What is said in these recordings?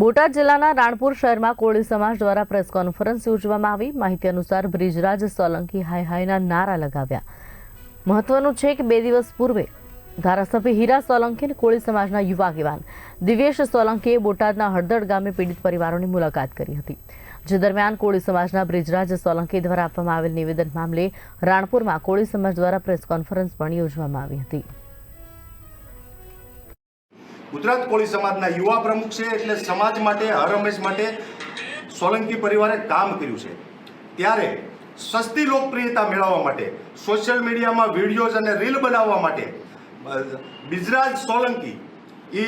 બોટાદ જિલ્લાના રાણપુર શહેરમાં કોળી સમાજ દ્વારા પ્રેસ કોન્ફરન્સ યોજવામાં આવી. માહિતી અનુસાર બ્રિજરાજ સોલંકી હાય હાયના નારા લગાવ્યા. મહત્વનું છે કે બે દિવસ પૂર્વે ધારાસભ્ય હીરા સોલંકી અને કોળી સમાજના યુવા આગેવાન દિવ્યેશ સોલંકીએ બોટાદના હળદડ ગામે પીડિત પરિવારોની મુલાકાત કરી હતી. જે દરમિયાન કોળી સમાજના બ્રિજરાજ સોલંકી દ્વારા આપવામાં આવેલ નિવેદન મામલે રાણપુરમાં કોળી સમાજ દ્વારા પ્રેસ કોન્ફરન્સ પણ યોજવામાં આવી હતી. ગુજરાત કોળી સમાજના યુવા પ્રમુખ છે એટલે સમાજ માટે, હર હંમેશ માટે સોલંકી પરિવારે કામ કર્યું છે. ત્યારે સસ્તી લોકપ્રિયતા મેળવવા માટે, સોશિયલ મીડિયામાં વિડીયોઝ અને રીલ બનાવવા માટે બિજરાજ સોલંકી એ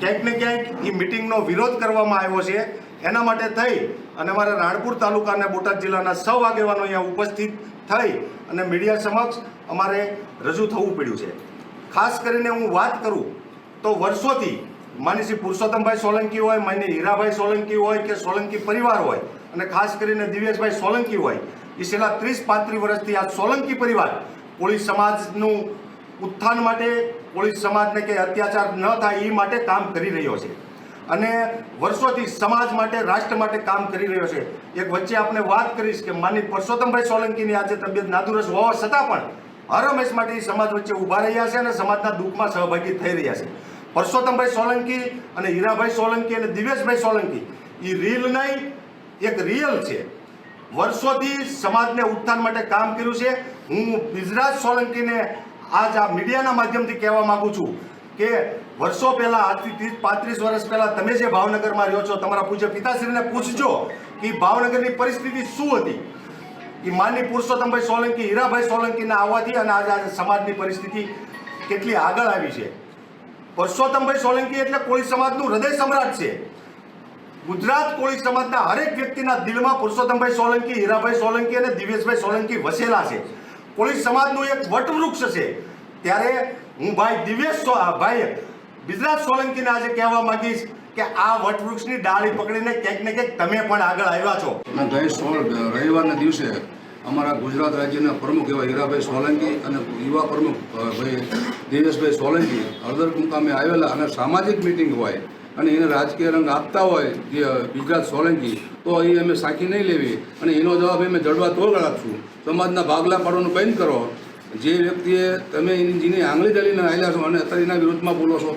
ક્યાંક ને ક્યાંક એ મિટિંગનો વિરોધ કરવામાં આવ્યો છે. એના માટે થઈ અને અમારા રાણપુર તાલુકા અને બોટાદ જિલ્લાના સૌ આગેવાનો અહીંયા ઉપસ્થિત થઈ અને મીડિયા સમક્ષ અમારે રજૂ થવું પડ્યું છે. ખાસ કરીને હું વાત કરું તો વર્ષોથી માની શ્રી પુરુષોત્તમભાઈ સોલંકી હોય, માની હીરાભાઈ સોલંકી હોય કે સોલંકી પરિવાર હોય અને ખાસ કરીને દિવ્યેશભાઈ સોલંકી હોય, એ છેલ્લા ત્રીસ પાંત્રીસ વર્ષથી આ સોલંકી પરિવાર કોળી સમાજનું ઉત્થાન માટે કોળી સમાજને કે અત્યાચાર ન થાય એ માટે કામ કરી રહ્યો છે. અને વર્ષોથી સમાજ માટે, રાષ્ટ્ર માટે કામ કરી રહ્યો છે. એક વચ્ચે આપણે વાત કરીશ કે માની પરસોત્તમભાઈ સોલંકીની આજે તબિયત નાદુરસ્ત હોવા છતાં પણ હર હંમેશ માટે સમાજ વચ્ચે ઊભા રહ્યા છે અને સમાજના દુઃખમાં સહભાગી થઈ રહ્યા છે. પરસોત્તમભાઈ સોલંકી અને હીરાભાઈ સોલંકી અને દિવેશભાઈ સોલંકી એ રીલ નહીં, એક રિયલ છે. વર્ષોથી સમાજને ઉત્થાન માટે કામ કર્યું છે. હું બિજરાજ સોલંકીને આજ આ મીડિયાના માધ્યમથી કહેવા માગું છું કે વર્ષો પહેલા, આજથી ત્રીસ, પાંત્રીસ વર્ષ પહેલા તમે જે ભાવનગરમાં રહ્યો છો, તમારા પૂજ્ય પિતાશ્રીને પૂછજો કે ભાવનગરની પરિસ્થિતિ શું હતી? એ માનની પુરુષોત્તમભાઈ સોલંકી, હીરાભાઈ સોલંકીના આવવાથી અને આજે આજે સમાજની પરિસ્થિતિ કેટલી આગળ આવી છે. પુરુષોત્તમભાઈ સોલંકી એટલે કોળી સમાજનું હૃદય સમ્રાટ છે. ગુજરાત કોળી સમાજના હરેક વ્યક્તિના દિલમાં પુરુષોત્તમભાઈ સોલંકી, હીરાભાઈ સોલંકી અને દિવેશભાઈ સોલંકી વસેલા છે. કોળી સમાજનું એક વટવૃક્ષ છે. ત્યારે હું ભાઈ દિવેશ ભાઈ ગુજરાત સોલંકીને આજે કહેવા માંગીશ કે આ વટવૃક્ષની ડાળી પકડીને ક્યાંક ને ક્યાંક તમે પણ આગળ આવ્યા છો. ગઈ સોળ રવિવારના દિવસે અમારા ગુજરાત રાજ્યના પ્રમુખ એવા હીરાભાઈ સોલંકી અને યુવા પ્રમુખ ભાઈ દિવેશભાઈ સોલંકી હળદર મુકામે આવેલા અને સામાજિક મિટિંગ હોય અને એને રાજકીય રંગ આપતા હોય જે ગુજરાત સોલંકી, તો એ અમે સાખી નહીં લેવી. અને એનો જવાબ અમે જડવા તોડ આપશું સમાજના ભાગલા પાડવાનું બંધ કરો. જે વ્યક્તિએ તમે એની જેની આંગળી ચાલીને આવેલા છો અને અત્યારે એના વિરુદ્ધમાં બોલો છો